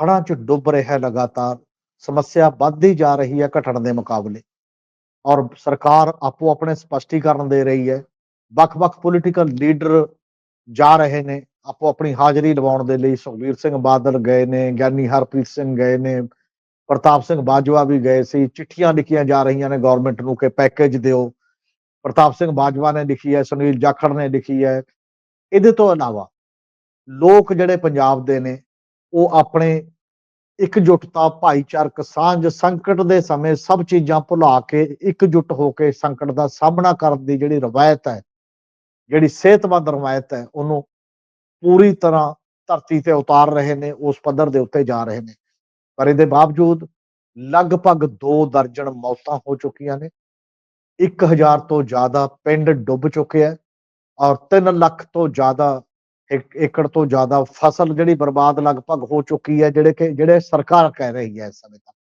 ਹੜ੍ਹਾਂ 'ਚ ਡੁੱਬ ਰਿਹਾ ਹੈ ਲਗਾਤਾਰ, ਸਮੱਸਿਆ ਵੱਧਦੀ ਜਾ ਰਹੀ ਹੈ ਘਟਣ ਦੇ ਮੁਕਾਬਲੇ। ਔਰ ਸਰਕਾਰ ਆਪੋ ਆਪਣੇ ਸਪਸ਼ਟੀਕਰਨ ਦੇ ਰਹੀ ਹੈ। ਵੱਖ-ਵੱਖ ਪੋਲੀਟੀਕਲ ਲੀਡਰ ਜਾ ਰਹੇ ਨੇ, ਆਪੋ ਆਪਣੀ ਹਾਜ਼ਰੀ ਲਵਾਉਣ ਦੇ ਲਈ ਸੁਖਬੀਰ ਸਿੰਘ ਬਾਦਲ ਗਏ ਨੇ, ਗਿਆਨੀ ਹਰਪ੍ਰੀਤ ਸਿੰਘ ਗਏ ਨੇ, ਪ੍ਰਤਾਪ ਸਿੰਘ ਬਾਜਵਾ ਵੀ ਗਏ ਸੀ, ਚਿੱਠੀਆਂ ਲਿਖੀਆਂ ਜਾ ਰਹੀਆਂ ਨੇ ਗਵਰਨਮੈਂਟ ਨੂੰ ਕਿ ਪੈਕੇਜ ਦਿਓ। ਪ੍ਰਤਾਪ ਸਿੰਘ ਬਾਜਵਾ ਨੇ ਲਿਖੀ ਹੈ, ਸੁਨੀਲ ਜਾਖੜ ਨੇ ਲਿਖੀ ਹੈ। ਇਹਦੇ ਤੋਂ ਇਲਾਵਾ ਲੋਕ ਜਿਹੜੇ ਪੰਜਾਬ ਦੇ ਨੇ ਉਹ ਆਪਣੇ ਇਕਜੁੱਟਤਾ ਭਾਈਚਾਰਕ ਸਾਂਝ ਸੰਕਟ ਦੇ ਸਮੇਂ ਸਭ ਚੀਜ਼ਾਂ ਭੁਲਾ ਕੇ ਇਕਜੁੱਟ ਹੋ ਕੇ ਸੰਕਟ ਦਾ ਸਾਹਮਣਾ ਕਰਨ ਦੀ ਜਿਹੜੀ ਰਵਾਇਤ ਹੈ, ਜਿਹੜੀ ਸਿਹਤਮੰਦ ਰਵਾਇਤ ਹੈ, ਉਹਨੂੰ ਪੂਰੀ ਤਰ੍ਹਾਂ ਧਰਤੀ ਤੇ ਉਤਾਰ ਰਹੇ ਨੇ, ਉਸ ਪੱਧਰ ਦੇ ਉੱਤੇ ਜਾ ਰਹੇ ਨੇ। ਪਰ ਇਹਦੇ ਬਾਵਜੂਦ ਲਗਭਗ 2 ਦਰਜਨ ਮੌਤਾਂ ਹੋ ਚੁੱਕੀਆਂ ਨੇ। 1000 ਤੋਂ ਜ਼ਿਆਦਾ ਪਿੰਡ ਡੁੱਬ ਚੁੱਕੇ ਆ ਔਰ 3 ਲੱਖ ਤੋਂ ਜ਼ਿਆਦਾ ਏਕੜ ਤੋਂ ਜ਼ਿਆਦਾ ਫਸਲ ਜਿਹੜੀ ਬਰਬਾਦ ਲਗਭਗ ਹੋ ਚੁੱਕੀ ਹੈ, ਜਿਹੜੇ ਕਿ, ਜਿਹੜੇ ਸਰਕਾਰ ਕਹਿ ਰਹੀ ਹੈ ਇਸ ਸਮੇਂ ਤੱਕ।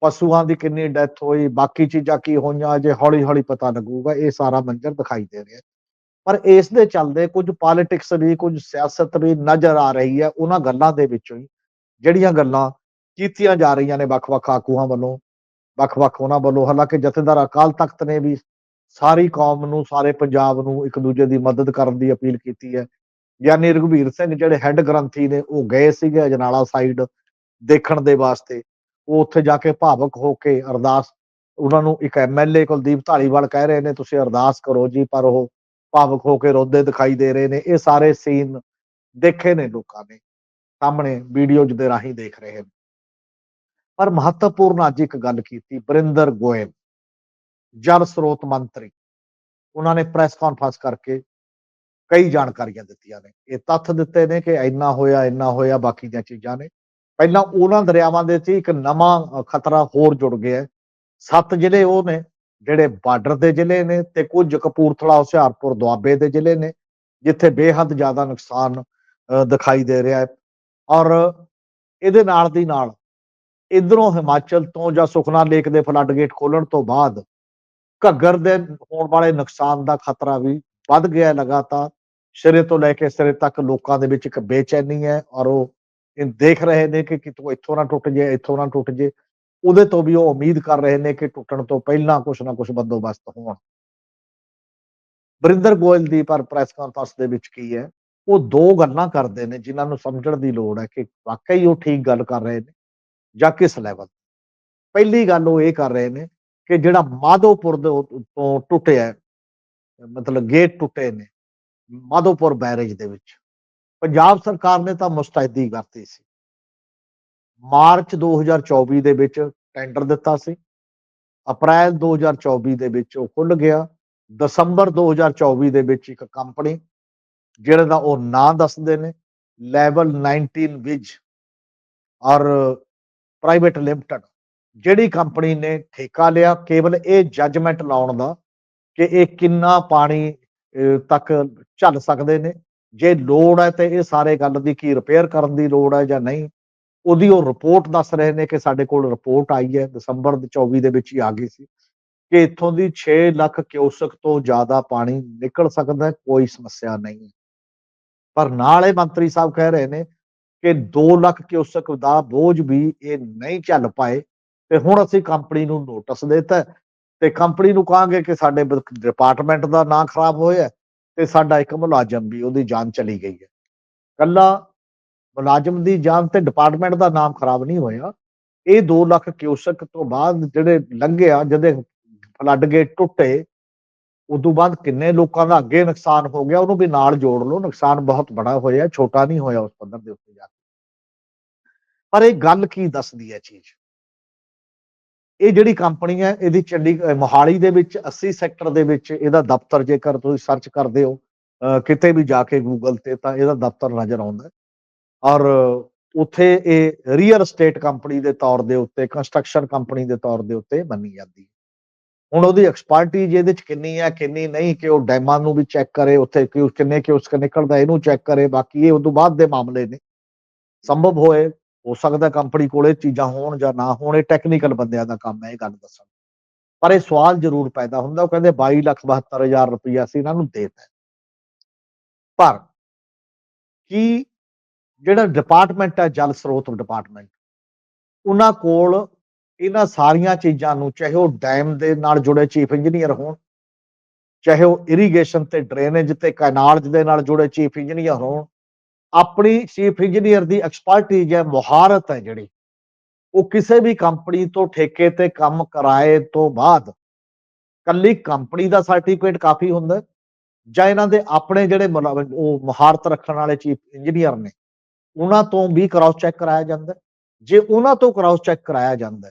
ਪਸ਼ੂਆਂ ਦੀ ਕਿੰਨੀ ਡੈਥ ਹੋਈ, ਬਾਕੀ ਚੀਜ਼ਾਂ ਕੀ ਹੋਈਆਂ, ਅਜੇ ਹੌਲੀ ਹੌਲੀ ਪਤਾ ਲੱਗੂਗਾ, ਇਹ ਸਾਰਾ ਮੰਜ਼ਰ ਦਿਖਾਈ ਦੇ ਰਿਹਾ। ਪਰ ਇਸ ਦੇ ਚੱਲਦੇ ਕੁਝ ਪੋਲਿਟਿਕਸ ਵੀ, ਕੁਝ ਸਿਆਸਤ ਵੀ ਨਜ਼ਰ ਆ ਰਹੀ ਹੈ, ਉਹਨਾਂ ਗੱਲਾਂ ਦੇ ਵਿੱਚੋਂ ਹੀ ਜਿਹੜੀਆਂ ਗੱਲਾਂ ਕੀਤੀਆਂ ਜਾ ਰਹੀਆਂ ਨੇ ਵੱਖ-ਵੱਖ ਆਕੂਆਂ ਵੱਲੋਂ, ਵੱਖ-ਵੱਖ ਉਹਨਾਂ ਵੱਲੋਂ। ਹਾਲਾਂਕਿ ਜਥੇਦਾਰ ਅਕਾਲ ਤਖਤ ਨੇ ਵੀ ਸਾਰੀ ਕੌਮ ਨੂੰ, ਸਾਰੇ ਪੰਜਾਬ ਨੂੰ ਇੱਕ ਦੂਜੇ ਦੀ ਮਦਦ ਕਰਨ ਦੀ ਅਪੀਲ ਕੀਤੀ ਹੈ। ਗਿਆਨੀ ਰਘਵੀਰ ਸਿੰਘ ਜਿਹੜੇ ਹੈੱਡ ਗ੍ਰੰਥੀ ਨੇ, ਉਹ ਗਏ ਸੀਗੇ ਅਜਨਾਲਾ ਸਾਈਡ ਦੇਖਣ ਦੇ ਵਾਸਤੇ। ਉਹ ਉੱਥੇ ਜਾ ਕੇ ਭਾਵਕ ਹੋ ਕੇ ਅਰਦਾਸ, ਉਹਨਾਂ ਨੂੰ ਇੱਕ ਐਮਐਲਏ ਕੁਲਦੀਪ ਧਾਲੀਵਾਲ ਕਹਿ ਰਹੇ ਨੇ, ਤੁਸੀਂ ਅਰਦਾਸ ਕਰੋ ਜੀ। ਪਰ ਉਹ ਭਾਵਕ ਹੋ ਕੇ ਰੋਦੇ ਦਿਖਾਈ ਦੇ ਰਹੇ ਨੇ। ਇਹ ਸਾਰੇ ਸੀਨ ਦੇਖੇ ਨੇ ਲੋਕਾਂ ਨੇ। ਸਾਹਮਣੇ ਵੀਡੀਓਜ਼ ਦੇ ਰਾਹੀਂ ਦੇਖ ਰਹੇ ਨੇ। ਪਰ ਮਹੱਤਵਪੂਰਨ ਅੱਜ ਇੱਕ ਗੱਲ ਕੀਤੀ ਬਰਿੰਦਰ ਗੋਇਲ, ਜਲ ਸਰੋਤ ਮੰਤਰੀ। ਉਹਨਾਂ ਨੇ ਪ੍ਰੈਸ ਕਾਨਫਰੰਸ ਕਰਕੇ ਕਈ ਜਾਣਕਾਰੀਆਂ ਦਿੱਤੀਆਂ ਨੇ। ਇਹ ਤੱਥ ਦਿੱਤੇ ਨੇ ਕਿ ਇੰਨਾ ਹੋਇਆ ਇੰਨਾ ਹੋਇਆ, ਬਾਕੀ ਦੀਆਂ ਚੀਜ਼ਾਂ ਨੇ। ਪਹਿਲਾਂ ਉਹਨਾਂ ਦਰਿਆਵਾਂ ਦੇ ਵਿੱਚ ਇੱਕ ਨਵਾਂ ਖਤਰਾ ਹੋਰ ਜੁੜ ਗਿਆ। ਸੱਤ ਜ਼ਿਲ੍ਹੇ ਉਹ ਨੇ, ਜਿਹੜੇ ਬਾਰਡਰ ਦੇ ਜ਼ਿਲ੍ਹੇ ਨੇ ਤੇ ਕੁਝ ਕਪੂਰਥਲਾ, ਹੁਸ਼ਿਆਰਪੁਰ, ਦੁਆਬੇ ਦੇ ਜ਼ਿਲ੍ਹੇ ਨੇ, ਜਿੱਥੇ ਬੇਹੱਦ ਜ਼ਿਆਦਾ ਨੁਕਸਾਨ ਦਿਖਾਈ ਦੇ ਰਿਹਾ ਹੈ। ਔਰ ਇਹਦੇ ਨਾਲ ਦੀ ਨਾਲ ਇਧਰੋਂ ਹਿਮਾਚਲ ਤੋਂ ਜਾਂ ਸੁਖਨਾ ਲੇਕ ਦੇ ਫਲੱਡ ਗੇਟ ਖੋਲਣ ਤੋਂ ਬਾਅਦ ਘੱਗਰ ਦੇ ਹੋਣ ਵਾਲੇ ਨੁਕਸਾਨ ਦਾ ਖਤਰਾ ਵੀ ਵੱਧ ਗਿਆ ਲਗਾਤਾਰ। ਸਿਰੇ ਤੋਂ ਲੈ ਕੇ ਸਿਰੇ ਤੱਕ ਲੋਕਾਂ ਦੇ ਵਿੱਚ ਇੱਕ ਬੇਚੈਨੀ ਹੈ ਔਰ ਉਹ ਇਹ ਦੇਖ ਰਹੇ ਨੇ ਕਿ ਕਿਤੋਂ ਇੱਥੋਂ ਨਾ ਟੁੱਟ ਜੇ, ਇੱਥੋਂ ਨਾ ਟੁੱਟ ਜੇ। ਉਹਦੇ ਤੋਂ ਵੀ ਉਹ ਉਮੀਦ ਕਰ ਰਹੇ ਨੇ ਕਿ ਟੁੱਟਣ ਤੋਂ ਪਹਿਲਾਂ ਕੁਝ ਨਾ ਕੁਝ ਬੰਦੋਬਸਤ ਹੋਣ। ਬਰਿੰਦਰ ਗੋਇਲ ਦੀ ਪਰ ਪ੍ਰੈਸ ਕਾਨਫਰੰਸ ਦੇ ਵਿੱਚ ਕੀ ਹੈ, ਉਹ ਦੋ ਗੱਲਾਂ ਕਰਦੇ ਨੇ ਜਿਨ੍ਹਾਂ ਨੂੰ ਸਮਝਣ ਦੀ ਲੋੜ ਹੈ ਕਿ ਵਾਕਈ ਉਹ ਠੀਕ ਗੱਲ ਕਰ ਰਹੇ ਨੇ ਜਾਂ ਕਿਸ ਲੈਵਲ ਪਹਿਲੀ ਗੱਲ ਉਹ ਇਹ ਕਰ ਰਹੇ ਨੇ ਕਿ ਜਿਹੜਾ ਮਾਧੋਪੁਰ ਤੋਂ ਟੁੱਟਿਆ, ਮਤਲਬ ਗੇਟ ਟੁੱਟੇ ਨੇ ਮਾਧੋਪੁਰ ਬੈਰੇਜ ਦੇ ਵਿੱਚ। ਪੰਜਾਬ ਸਰਕਾਰ ਨੇ ਤਾਂ ਮੁਸਤੈਦੀ ਕਰਤੀ ਸੀ। ਮਾਰਚ 2024 ਦੇ ਵਿੱਚ ਟੈਂਡਰ ਦਿੱਤਾ ਸੀ। ਅਪ੍ਰੈਲ 2024 ਦੇ ਵਿੱਚ ਉਹ ਖੁੱਲ ਗਿਆ। ਦਸੰਬਰ 2024 ਦੇ ਵਿੱਚ ਇੱਕ ਕੰਪਨੀ, ਜਿਹੜੇ ਦਾ ਉਹ ਨਾਂ ਦੱਸਦੇ ਨੇ, ਲੈਵਲ 19 ਵਿਜ ਔਰ ਪ੍ਰਾਈਵੇਟ ਲਿਮਟਿਡ, ਜਿਹੜੀ ਕੰਪਨੀ ਨੇ ਠੇਕਾ ਲਿਆ। ਕੇਵਲ ਇਹ ਜੱਜਮੈਂਟ ਲਾਉਣ ਦਾ ਕਿ ਇਹ ਕਿੰਨਾ ਪਾਣੀ ਤੱਕ ਚੱਲ ਸਕਦੇ ਨੇ। ਜੇ ਲੋੜ ਹੈ ਤੇ ਇਹ ਸਾਰੇ ਗੱਲ ਦੀ ਕੀ ਰਿਪੇਅਰ ਕਰਨ ਦੀ ਲੋੜ ਹੈ ਜਾਂ ਨਹੀਂ, ਉਹਦੀ ਉਹ ਰਿਪੋਰਟ ਦੱਸ ਰਹੇ ਨੇ ਕਿ ਸਾਡੇ ਕੋਲ ਰਿਪੋਰਟ ਆਈ ਹੈ, ਦਸੰਬਰ 24 ਦੇ ਵਿੱਚ ਹੀ ਆ ਗਈ ਸੀ ਕਿ ਇੱਥੋਂ ਦੀ 6 ਲੱਖ ਕਿਊਸਕ ਤੋਂ ਜ਼ਿਆਦਾ ਪਾਣੀ ਨਿਕਲ ਸਕਦਾ, ਕੋਈ ਸਮੱਸਿਆ ਨਹੀਂ ਪਰ ਨਾਲ ਇਹ ਮੰਤਰੀ ਸਾਹਿਬ ਕਹਿ ਰਹੇ ਨੇ ਕਿ 2 ਲੱਖ ਕਿਊਸਕ ਦਾ ਬੋਝ ਵੀ ਇਹ ਨਹੀਂ ਚੱਲ ਪਾਏ ਤੇ ਹੁਣ ਅਸੀਂ ਕੰਪਨੀ ਨੂੰ ਨੋਟਿਸ ਦਿੱਤਾ ਤੇ ਕੰਪਨੀ ਨੂੰ ਕਹਾਂਗੇ ਕਿ ਸਾਡੇ ਡਿਪਾਰਟਮੈਂਟ ਦਾ ਨਾਂ ਖਰਾਬ ਹੋਇਆ ਤੇ ਸਾਡਾ ਇੱਕ ਮੁਲਾਜ਼ਮ ਵੀ ਉਹਦੀ ਜਾਨ ਚਲੀ ਗਈ ਹੈ। ਕੱਲਾ ਮੁਲਾਜ਼ਮ ਦੀ ਜਾਨ ਤੇ ਡਿਪਾਰਟਮੈਂਟ ਦਾ ਨਾਮ ਖਰਾਬ ਨਹੀਂ ਹੋਇਆ। ਇਹ 2 ਲੱਖ ਕਿਊਸਕ ਤੋਂ ਬਾਅਦ ਜਿਹੜੇ ਲੰਘਿਆ ਜਦੇ ਫਲੱਡ ਗੇਟ ਟੁੱਟੇ, ਉਦੋਂ ਬਾਅਦ ਕਿੰਨੇ ਲੋਕਾਂ ਦਾ ਅੱਗੇ ਨੁਕਸਾਨ ਹੋ ਗਿਆ, ਉਹਨੂੰ ਵੀ ਨਾਲ ਜੋੜ ਲਓ। ਨੁਕਸਾਨ ਬਹੁਤ ਬੜਾ ਹੋਇਆ, ਛੋਟਾ ਨਹੀਂ ਹੋਇਆ ਉਸ ਪੱਧਰ ਦੇ ਉੱਤੇ ਜਾ ਕੇ। ਪਰ ਇਹ ਗੱਲ ਕੀ ਦੱਸਦੀ ਹੈ ਚੀਜ਼? ਇਹ ਜਿਹੜੀ ਕੰਪਨੀ ਹੈ, ਇਹਦੀ ਚੰਡੀ ਮੋਹਾਲੀ ਦੇ ਵਿੱਚ 80 ਸੈਕਟਰ ਦੇ ਵਿੱਚ ਇਹਦਾ ਦਫ਼ਤਰ ਜੇਕਰ ਤੁਸੀਂ ਸਰਚ ਕਰਦੇ ਹੋ ਕਿਤੇ ਵੀ ਜਾ ਕੇ ਗੂਗਲ ਤੇ ਤਾਂ ਇਹਦਾ ਦਫ਼ਤਰ ਨਜ਼ਰ ਆਉਂਦਾ ਔਰ ਉੱਥੇ ਇਹ ਰੀਅਲ ਏਸਟੇਟ ਕੰਪਨੀ ਦੇ ਤੌਰ ਦੇ ਉੱਤੇ ਕੰਸਟਰਕਸ਼ਨ ਕੰਪਨੀ ਦੇ ਤੌਰ ਦੇ ਉੱਤੇ ਮੰਨੀ ਜਾਂਦੀ ਹੈ। ਹੁਣ ਉਹਦੀ ਐਕਸਪਰਟੀਜ਼ ਇਹਦੇ ਚ ਕਿੰਨੀ ਹੈ, ਕਿੰਨੀ ਨਹੀਂ, ਕਿ ਉਹ ਡੈਮਾਂ ਨੂੰ ਵੀ ਚੈੱਕ ਕਰੇ, ਉੱਥੇ ਕਿ ਕਿੰਨੇ ਕਿ ਉਸ ਨਿਕਲਦਾ ਇਹਨੂੰ ਚੈੱਕ ਕਰੇ, ਬਾਕੀ ਇਹ ਉਦੋਂ ਬਾਅਦ ਦੇ ਮਾਮਲੇ ਨੇ। ਸੰਭਵ ਹੋਏ ਹੋ ਸਕਦਾ ਕੰਪਨੀ ਕੋਲੇ ਚੀਜ਼ਾਂ ਹੋਣ ਜਾਂ ਨਾ ਹੋਣ, ਇਹ ਟੈਕਨੀਕਲ ਬੰਦਿਆਂ ਦਾ ਕੰਮ ਹੈ, ਇਹ ਗੱਲ ਦੱਸਣ। ਪਰ ਇਹ ਸਵਾਲ ਜ਼ਰੂਰ ਪੈਦਾ ਹੁੰਦਾ, ਉਹ ਕਹਿੰਦੇ 22 ਲੱਖ 72000 ਰੁਪਇਆ ਸੀ ਇਹਨਾਂ ਨੂੰ ਦੇਤਾ ਪਰ ਕੀ ਜਿਹੜਾ ਡਿਪਾਰਟਮੈਂਟ ਹੈ, ਜਲ ਸਰੋਤ ਡਿਪਾਰਟਮੈਂਟ ਉਹਨਾਂ ਕੋਲ ਇਹਨਾਂ ਸਾਰੀਆਂ ਚੀਜ਼ਾਂ ਨੂੰ, ਚਾਹੇ ਉਹ ਡੈਮ ਦੇ ਨਾਲ ਜੁੜੇ ਚੀਫ ਇੰਜੀਨੀਅਰ ਹੋਣ, ਚਾਹੇ ਉਹ ਇਰੀਗੇਸ਼ਨ ਤੇ ਡਰੇਨੇਜ ਤੇ ਕੈਨਾਲਜ ਦੇ ਨਾਲ ਜੁੜੇ ਚੀਫ ਇੰਜੀਨੀਅਰ ਹੋਣ ਆਪਣੀ ਚੀਫ ਇੰਜੀਨੀਅਰ ਦੀ ਐਕਸਪਰਟਿਜ਼ ਹੈ, ਮੁਹਾਰਤ ਹੈ ਜਿਹੜੀ, ਉਹ ਕਿਸੇ ਵੀ ਕੰਪਨੀ ਤੋਂ ਠੇਕੇ ਤੇ ਕੰਮ ਕਰਾਏ ਤੋਂ ਬਾਅਦ ਕੱਲੀ ਕੰਪਨੀ ਦਾ ਸਰਟੀਫਿਕੇਟ ਕਾਫੀ ਹੁੰਦਾ ਜਾਂ ਇਹਨਾਂ ਦੇ ਆਪਣੇ ਜਿਹੜੇ ਉਹ ਮੁਹਾਰਤ ਰੱਖਣ ਵਾਲੇ ਚੀਫ ਇੰਜੀਨੀਅਰ ਨੇ, ਉਹਨਾਂ ਤੋਂ ਵੀ ਕ੍ਰਾਸ ਚੈੱਕ ਕਰਾਇਆ ਜਾਂਦਾ ਜੇ ਉਹਨਾਂ ਤੋਂ ਕ੍ਰਾਸ ਚੈੱਕ ਕਰਾਇਆ ਜਾਂਦਾ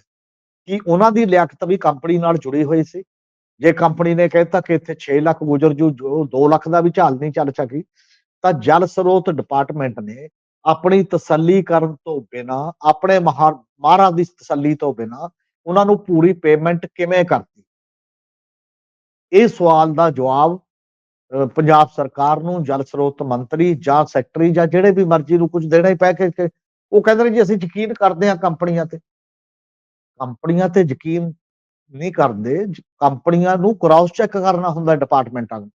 ਕਿ ਉਹਨਾਂ ਦੀ ਲਿਆਕਤ ਵੀ ਕੰਪਨੀ ਨਾਲ ਜੁੜੀ ਹੋਈ ਸੀ, ਜੇ ਕੰਪਨੀ ਨੇ ਕਹਿਤਾ ਕਿ ਇੱਥੇ 6 ਲੱਖ ਗੁਜ਼ਰ ਜੂ, ਜੋ 2 ਲੱਖ ਦਾ ਵੀ ਝਾਲ ਨਹੀਂ ਚੱਲ ਸਕੀ ਤਾਂ ਜਲ ਸਰੋਤ ਡਿਪਾਰਟਮੈਂਟ ਨੇ ਆਪਣੀ ਤਸੱਲੀ ਕਰਨ ਤੋਂ ਬਿਨਾ, ਆਪਣੇ ਮਹਾਰ ਮਾਹਰਾਂ ਦੀ ਤਸੱਲੀ ਤੋਂ ਬਿਨਾ ਉਹਨਾਂ ਨੂੰ ਪੂਰੀ ਪੇਮੈਂਟ ਕਿਵੇਂ ਕਰਤੀ? ਇਹ ਸਵਾਲ ਦਾ ਜਵਾਬ ਪੰਜਾਬ ਸਰਕਾਰ ਨੂੰ, ਜਲ ਸਰੋਤ ਮੰਤਰੀ ਜਾਂ ਸੈਕਟਰੀ ਜਾਂ ਜਿਹੜੇ ਵੀ ਮਰਜ਼ੀ ਨੂੰ ਕੁਝ ਦੇਣਾ ਹੀ ਪੈ ਕੇ ਉਹ ਕਹਿੰਦੇ ਨੇ ਜੀ ਅਸੀਂ ਯਕੀਨ ਕਰਦੇ ਹਾਂ ਕੰਪਨੀਆਂ ਤੇ। ਕੰਪਨੀਆਂ ਤੇ ਯਕੀਨ ਨਹੀਂ ਕਰਦੇ, ਕੰਪਨੀਆਂ ਨੂੰ ਕ੍ਰਾਸ ਚੈੱਕ ਕਰਨਾ ਹੁੰਦਾ ਡਿਪਾਰਟਮੈਂਟਾਂ ਨੂੰ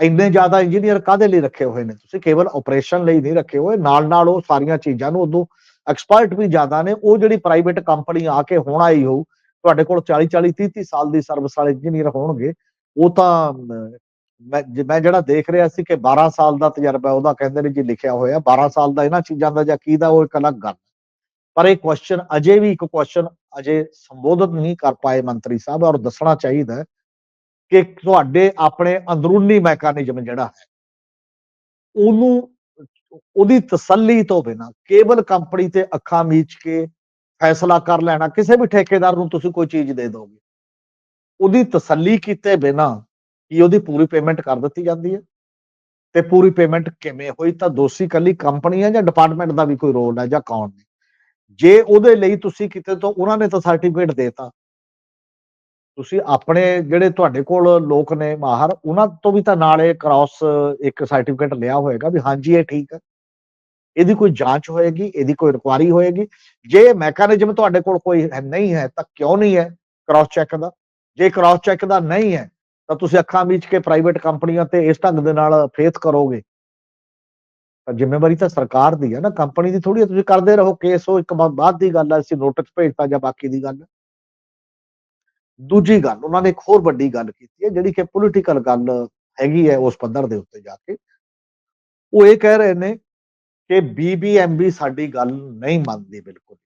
ਇੰਨੇ ਜ਼ਿਆਦਾ ਇੰਜੀਨੀਅਰ ਕਾਦੇ ਲਈ ਰੱਖੇ ਹੋਏ ਨੇ? ਤੁਸੀਂ ਕੇਵਲ ਆਪਰੇਸ਼ਨ ਲਈ ਨਹੀਂ ਰੱਖੇ ਹੋਏ ਨਾਲ ਨਾਲ ਉਹ ਸਾਰੀਆਂ ਚੀਜ਼ਾਂ ਨੂੰ ਉਦੋਂ ਐਕਸਪਰਟ ਵੀ ਜ਼ਿਆਦਾ ਨੇ। ਉਹ ਜਿਹੜੀ ਪ੍ਰਾਈਵੇਟ ਕੰਪਨੀ ਆ ਕੇ ਹੁਣ ਆਈ ਹੋਊ, ਤੁਹਾਡੇ ਕੋਲ 40 40 30 30 ਸਾਲ ਦੀ ਸਰਵਿਸ ਵਾਲੇ ਇੰਜੀਨੀਅਰ ਹੋਣਗੇ, ਉਹ ਤਾਂ ਮੈਂ ਮੈਂ ਜਿਹੜਾ ਦੇਖ ਰਿਹਾ ਸੀ ਕਿ 12 ਸਾਲ ਦਾ ਤਜਰਬਾ ਉਹਦਾ ਕਹਿੰਦੇ ਨੇ ਜੀ ਲਿਖਿਆ ਹੋਇਆ 12 ਸਾਲ ਦਾ ਇਹਨਾਂ ਚੀਜ਼ਾਂ ਦਾ ਜਾਂ ਕੀ ਦਾ ਉਹ ਇੱਕ ਅਲੱਗ ਗੱਲ ਪਰ ਇਹ ਕੁਐਸਚਨ ਅਜੇ ਵੀ ਇੱਕ ਕੁਐਸਚਨ ਅਜੇ ਸੰਬੋਧਿਤ ਨਹੀਂ ਕਰ ਪਾਏ ਮੰਤਰੀ ਸਾਹਿਬ ਔਰ ਦੱਸਣਾ ਚਾਹੀਦਾ ਕਿ ਤੁਹਾਡੇ ਆਪਣੇ ਅੰਦਰੂਨੀ ਮੈਕੈਨਿਜ਼ਮ ਜਿਹੜਾ ਹੈ, ਉਹਨੂੰ, ਉਹਦੀ ਤਸੱਲੀ ਤੋਂ ਬਿਨਾ ਕੇਬਲ ਕੰਪਨੀ ਤੇ ਅੱਖਾਂ ਮੀਚ ਕੇ ਫੈਸਲਾ ਕਰ ਲੈਣਾ, ਕਿਸੇ ਵੀ ਠੇਕੇਦਾਰ ਨੂੰ ਤੁਸੀਂ ਕੋਈ ਚੀਜ਼ ਦੇ ਦੋਗੇ। ਉਹਦੀ ਤਸੱਲੀ ਕੀਤੇ ਬਿਨਾ ਕਿ ਉਹਦੀ ਪੂਰੀ ਪੇਮੈਂਟ ਕਰ ਦਿੱਤੀ ਜਾਂਦੀ ਹੈ। ਤੇ ਪੂਰੀ ਪੇਮੈਂਟ ਕਿਵੇਂ ਹੋਈ ਤਾਂ ਦੋਸ਼ੀ ਕੱਲੀ ਕੰਪਨੀ ਹੈ ਜਾਂ ਡਿਪਾਰਟਮੈਂਟ ਦਾ ਵੀ ਕੋਈ ਰੋਲ ਹੈ ਜਾਂ ਕੌਣ ਨੇ ਜੇ ਉਹਦੇ ਲਈ ਤੁਸੀਂ ਕਿਤੇ ਤੋਂ, ਉਹਨਾਂ ਨੇ ਤਾਂ ਸਰਟੀਫਿਕੇਟ ਦੇਤਾ। ਤੁਸੀਂ ਆਪਣੇ ਜਿਹੜੇ ਤੁਹਾਡੇ ਕੋਲ ਲੋਕ ਨੇ ਮਾਹਰ, ਉਹਨਾਂ ਤੋਂ ਵੀ ਤਾਂ ਨਾਲ ਇਹ ਕ੍ਰਾਸ ਇੱਕ ਸਰਟੀਫਿਕੇਟ ਲਿਆ ਹੋਏਗਾ ਵੀ ਹਾਂਜੀ, ਇਹ ਠੀਕ ਹੈ। ਇਹਦੀ ਕੋਈ ਜਾਂਚ ਹੋਏਗੀ, ਇਹਦੀ ਕੋਈ ਇਨਕੁਆਰੀ ਹੋਏਗੀ। ਜੇ ਮੈਕੈਨਿਜ਼ਮ ਤੁਹਾਡੇ ਕੋਲ ਕੋਈ ਨਹੀਂ ਹੈ, ਤਾਂ ਕਿਉਂ ਨਹੀਂ ਹੈ ਕ੍ਰਾਸ ਚੈੱਕ ਦਾ? ਜੇ ਕ੍ਰਾਸ ਚੈੱਕ ਦਾ ਨਹੀਂ ਹੈ, ਤਾਂ ਤੁਸੀਂ ਅੱਖਾਂ ਮੀਚ ਕੇ ਪ੍ਰਾਈਵੇਟ ਕੰਪਨੀਆਂ ਤੇ ਇਸ ਢੰਗ ਦੇ ਨਾਲ ਫੇਥ ਕਰੋਗੇ। ਤਾਂ ਜ਼ਿੰਮੇਵਾਰੀ ਤਾਂ ਸਰਕਾਰ ਦੀ ਹੈ ਨਾ, ਕੰਪਨੀ ਦੀ ਥੋੜੀ ਤੁਸੀਂ ਕਰਦੇ ਰਹੋ ਕੇਸ, ਉਹ ਇੱਕ ਬਾਅਦ ਦੀ ਗੱਲ ਹੈ, ਅਸੀਂ ਨੋਟਿਸ ਭੇਜਤਾ ਜਾਂ ਬਾਕੀ ਦੀ ਗੱਲ ਹੈ। ਦੂਜੀ ਗੱਲ, ਉਹਨਾਂ ਨੇ ਇੱਕ ਹੋਰ ਵੱਡੀ ਗੱਲ ਕੀਤੀ ਹੈ, ਜਿਹੜੀ ਕਿ ਪੋਲੀਟੀਕਲ ਗੱਲ ਹੈਗੀ ਹੈ ਉਸ ਪੱਧਰ ਦੇ ਉੱਤੇ ਜਾ ਕੇ। ਉਹ ਇਹ ਕਹਿ ਰਹੇ ਨੇ ਕਿ ਬੀਬੀਐਮਬੀ ਸਾਡੀ ਗੱਲ ਨਹੀਂ ਮੰਨਦੀ ਬਿਲਕੁਲ।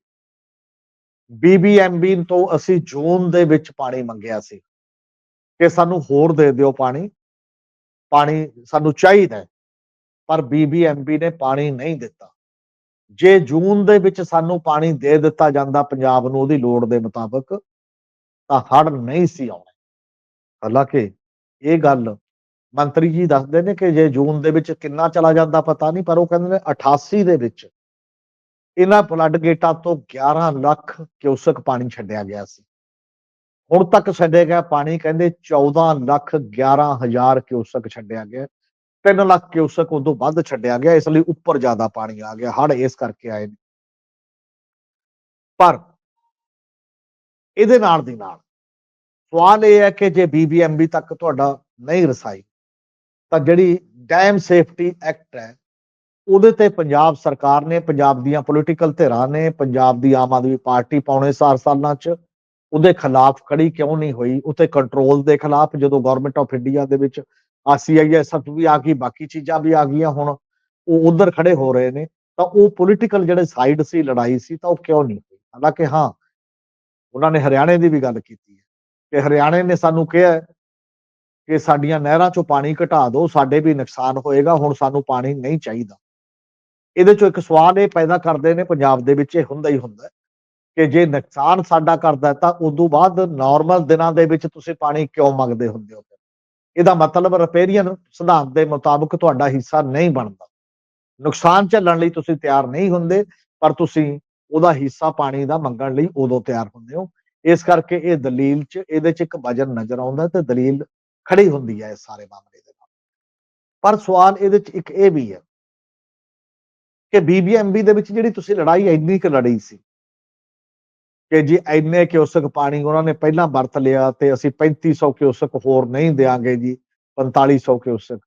ਬੀਬੀਐਮਬੀ ਤੋਂ ਅਸੀਂ ਜੂਨ ਦੇ ਵਿੱਚ ਪਾਣੀ ਮੰਗਿਆ ਸੀ ਕਿ ਸਾਨੂੰ ਹੋਰ ਦੇ ਦਿਓ ਪਾਣੀ। ਪਾਣੀ ਸਾਨੂੰ ਚਾਹੀਦਾ ਹੈ, ਪਰ ਬੀਬੀਐਮਬੀ ਨੇ ਪਾਣੀ ਨਹੀਂ ਦਿੱਤਾ। ਜੇ ਜੂਨ ਦੇ ਵਿੱਚ ਸਾਨੂੰ ਪਾਣੀ ਦੇ ਦਿੱਤਾ ਜਾਂਦਾ, ਪੰਜਾਬ ਨੂੰ ਉਹਦੀ ਲੋੜ ਦੇ ਮੁਤਾਬਕ ਤਾਂ ਹੜ ਨਹੀਂ ਸੀ ਆਉਣਾ। ਹਾਲਾਂਕਿ ਇਹ ਗੱਲ ਮੰਤਰੀ ਜੀ ਦੱਸਦੇ ਨੇ ਕਿ ਜੇ ਜੂਨ ਦੇ ਵਿੱਚ ਕਿੰਨਾ ਚਲਾ ਜਾਂਦਾ ਪਤਾ ਨਹੀਂ, ਪਰ ਉਹ ਕਹਿੰਦੇ ਨੇ 88 ਦੇ ਵਿੱਚ ਇਹਨਾਂ ਫਲੱਡ ਗੇਟਾਂ ਤੋਂ 11 ਲੱਖ ਕਿਊਸਕ ਪਾਣੀ ਛੱਡਿਆ ਗਿਆ ਸੀ। ਹੁਣ ਤੱਕ ਛੱਡਿਆ ਗਿਆ ਪਾਣੀ ਕਹਿੰਦੇ 14 ਲੱਖ 11 ਹਜ਼ਾਰ ਕਿਊਸਕ ਛੱਡਿਆ ਗਿਆ। 3 ਲੱਖ ਕਿਊਸਕ ਉਦੋਂ ਵੱਧ ਛੱਡਿਆ ਗਿਆ, ਇਸ ਲਈ ਉੱਪਰ ਜ਼ਿਆਦਾ ਪਾਣੀ ਆ ਗਿਆ। ਹੜ ਇਸ ਕਰਕੇ ਆਏ ਨੇ। ਪਰ ਇਹਦੇ ਨਾਲ ਦੀ ਨਾਲ। ਸਵਾਲ ਇਹ ਹੈ ਕਿ ਜੇ ਬੀਬੀਐਮਬੀ ਤੱਕ ਤੁਹਾਡਾ ਨਹੀਂ ਰਸਾਈ, ਤਾਂ ਜਿਹੜੀ ਡੈਮ ਸੇਫਟੀ ਐਕਟ ਹੈ, ਉਹਦੇ ਤੇ ਪੰਜਾਬ ਸਰਕਾਰ ਨੇ, ਪੰਜਾਬ ਦੀਆਂ ਪੋਲੀਟੀਕਲ ਧਿਰਾਂ ਨੇ, ਪੰਜਾਬ ਦੀ ਆਮ ਆਦਮੀ ਪਾਰਟੀ ਪੌਣੇ ਚਾਰ ਸਾਲਾਂ 'ਚ, ਉਹਦੇ ਖਿਲਾਫ ਖੜੀ ਕਿਉਂ ਨਹੀਂ ਹੋਈ? ਉਤੇ ਕੰਟਰੋਲ ਦੇ ਖਿਲਾਫ, ਜਦੋਂ ਗਵਰਨਮੈਂਟ ਆਫ ਇੰਡੀਆ ਦੇ ਵਿੱਚ ਆਸੀਆਈਐਸਐਫ ਵੀ ਆ ਗਈ, ਬਾਕੀ ਚੀਜ਼ਾਂ ਵੀ ਆ ਗਈਆਂ ਹੁਣ, ਉਹ ਉਧਰ ਖੜੇ ਹੋ ਰਹੇ ਨੇ, ਤਾਂ ਉਹ ਪੋਲੀਟੀਕਲ ਜਿਹੜੇ ਸਾਈਡ ਸੀ, ਲੜਾਈ ਸੀ, ਤਾਂ ਉਹ ਕਿਉਂ ਨਹੀਂ ਹੋਈ? ਹਾਲਾਂਕਿ ਹਾਂ ਉਹਨਾਂ ਨੇ ਹਰਿਆਣੇ ਦੀ ਵੀ ਗੱਲ ਕੀਤੀ ਹੈ ਕਿ ਹਰਿਆਣੇ ਨੇ ਸਾਨੂੰ ਕਿਹਾ ਕਿ ਸਾਡੀਆਂ ਨਹਿਰਾਂ ਚੋਂ ਪਾਣੀ ਘਟਾ ਦਿਓ, ਸਾਡੇ ਵੀ ਨੁਕਸਾਨ ਹੋਏਗਾ, ਹੁਣ ਸਾਨੂੰ ਪਾਣੀ ਨਹੀਂ ਚਾਹੀਦਾ ਇਹਦੇ ਚੋਂ ਇੱਕ ਸਵਾਲ ਇਹ ਪੈਦਾ ਕਰਦੇ ਨੇ, ਪੰਜਾਬ ਦੇ ਵਿੱਚ ਇਹ ਹੁੰਦਾ ਹੀ ਹੁੰਦਾ ਕਿ ਜੇ ਨੁਕਸਾਨ ਸਾਡਾ ਕਰਦਾ ਤਾਂ ਉਦੋਂ ਬਾਅਦ ਨਾਰਮਲ ਦਿਨਾਂ ਦੇ ਵਿੱਚ ਤੁਸੀਂ ਪਾਣੀ ਕਿਉਂ ਮੰਗਦੇ ਹੁੰਦੇ ਹੋ ਫਿਰ? ਇਹਦਾ ਮਤਲਬ ਰਿਪੇਰੀਅਨ ਸਿਧਾਂਤ ਦੇ ਮੁਤਾਬਕ ਤੁਹਾਡਾ ਹਿੱਸਾ ਨਹੀਂ ਬਣਦਾ ਨੁਕਸਾਨ ਝੱਲਣ ਲਈ ਤੁਸੀਂ ਤਿਆਰ ਨਹੀਂ ਹੁੰਦੇ, ਪਰ ਤੁਸੀਂ ਉਹਦਾ ਹਿੱਸਾ ਪਾਣੀ ਦਾ ਮੰਗਣ ਲਈ ਉਦੋਂ ਤਿਆਰ ਹੁੰਦੇ ਹੋ। ਇਸ ਕਰਕੇ ਇਹ ਦਲੀਲ 'ਚ, ਇਹਦੇ 'ਚ ਇੱਕ ਵਜਨ ਨਜ਼ਰ ਆਉਂਦਾ ਤੇ ਦਲੀਲ ਖੜੀ ਹੁੰਦੀ ਹੈ ਇਸ ਸਾਰੇ ਮਾਮਲੇ ਦੇ ਨਾਲ। ਪਰ ਸਵਾਲ ਇਹਦੇ 'ਚ ਇੱਕ ਇਹ ਵੀ ਹੈ ਕਿ ਬੀਬੀਐਮਬੀ ਦੇ ਵਿੱਚ ਜਿਹੜੀ ਤੁਸੀਂ ਲੜਾਈ ਇੰਨੀ ਕੁ ਲੜੀ ਸੀ ਕਿ ਜੀ ਇੰਨੇ ਕਿਉਸਕ ਪਾਣੀ ਉਹਨਾਂ ਨੇ ਪਹਿਲਾਂ ਵਰਤ ਲਿਆ ਤੇ ਅਸੀਂ 3500 ਕਿਉਸਕ ਹੋਰ ਨਹੀਂ ਦੇਾਂਗੇ ਜੀ 4500 ਕਿਉਸਕ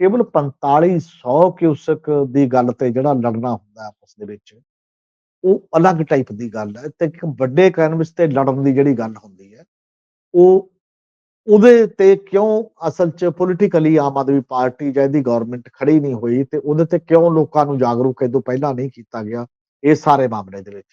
ਕੇਵਲ 4500 ਕਿਊਸਕ ਦੀ ਗੱਲ ਤੇ ਜਿਹੜਾ ਲੜਨਾ ਹੁੰਦਾ ਆਪਸ ਦੇ ਵਿੱਚ ਉਹ ਅਲੱਗ ਟਾਈਪ ਦੀ ਗੱਲ ਹੈ ਤੇ ਇੱਕ ਵੱਡੇ ਕੈਨਵਸ ਤੇ ਲੜਨ ਦੀ ਜਿਹੜੀ ਗੱਲ ਹੁੰਦੀ ਹੈ, ਉਹ ਉਹਦੇ ਤੇ ਕਿਉਂ ਅਸਲ 'ਚ ਪੋਲੀਟੀਕਲੀ ਆਮ ਆਦਮੀ ਪਾਰਟੀ ਜਾਂ ਇਹਦੀ ਗਵਰਨਮੈਂਟ ਖੜੀ ਨਹੀਂ ਹੋਈ ਤੇ ਉਹਦੇ ਤੇ ਕਿਉਂ ਲੋਕਾਂ ਨੂੰ ਜਾਗਰੂਕ ਇਹ ਤੋਂ ਪਹਿਲਾਂ ਨਹੀਂ ਕੀਤਾ ਗਿਆ, ਇਹ ਸਾਰੇ ਮਾਮਲੇ ਦੇ ਵਿੱਚ।